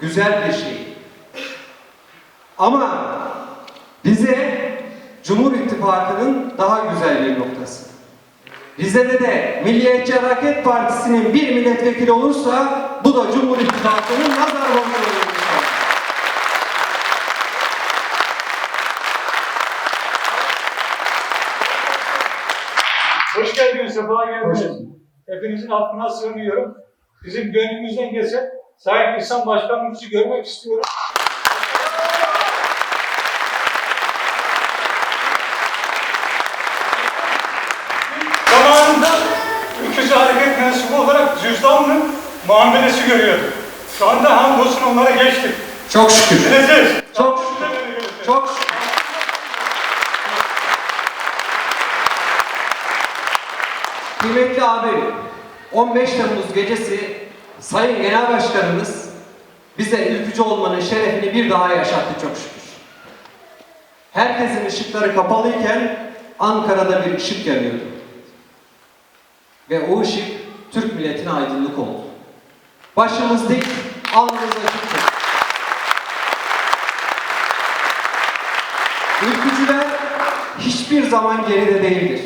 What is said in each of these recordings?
güzel bir şey. Ama bize Cumhur İttifakı'nın daha güzel bir noktası. Rize'de de Milliyetçi Hareket Partisi'nin bir milletvekili olursa bu da Cumhur İttifakı'nın nazar boncuğu olur. Hoş geldiniz, sefa geldiniz. Hepinizin affına sığınıyorum. Bizim gönlümüzden geçen Sayın İhsan Başkanımızı görmek istiyorum. Zamanında ülkücü hareket mensubu olarak cüzdanlı muamelesi görüyordu. Şu anda hamdolsun onlara geçtik. Çok şükür. Geleceğiz. Çok şükür. Çok şükür. Kıymetli abi, 15 Temmuz gecesi Sayın Genel Başkanımız bize ülkücü olmanın şerefini bir daha yaşattı çok şükür. Herkesin ışıkları kapalıyken Ankara'da bir ışık yanıyordu. Ve o ışık Türk milletine aydınlık oldu. Başımız dik, alnımız açıktı. Ülkücüler hiçbir zaman geride değildir.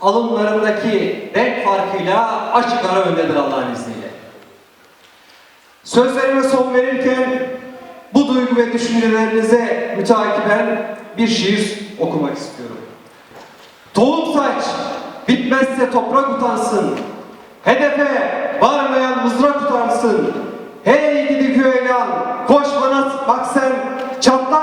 Alımlarındaki renk farkıyla açık ara öndedir Allah'ın izniyle. Sözlerime son verirken bu duygu ve düşüncelerinize mütakiben bir şiir okumak istiyorum. Tohum saç, bitmezse toprak utansın. Hedefe varmayan mızrak utansın. Hey gidi güveylan, koş bana bak sen, çatla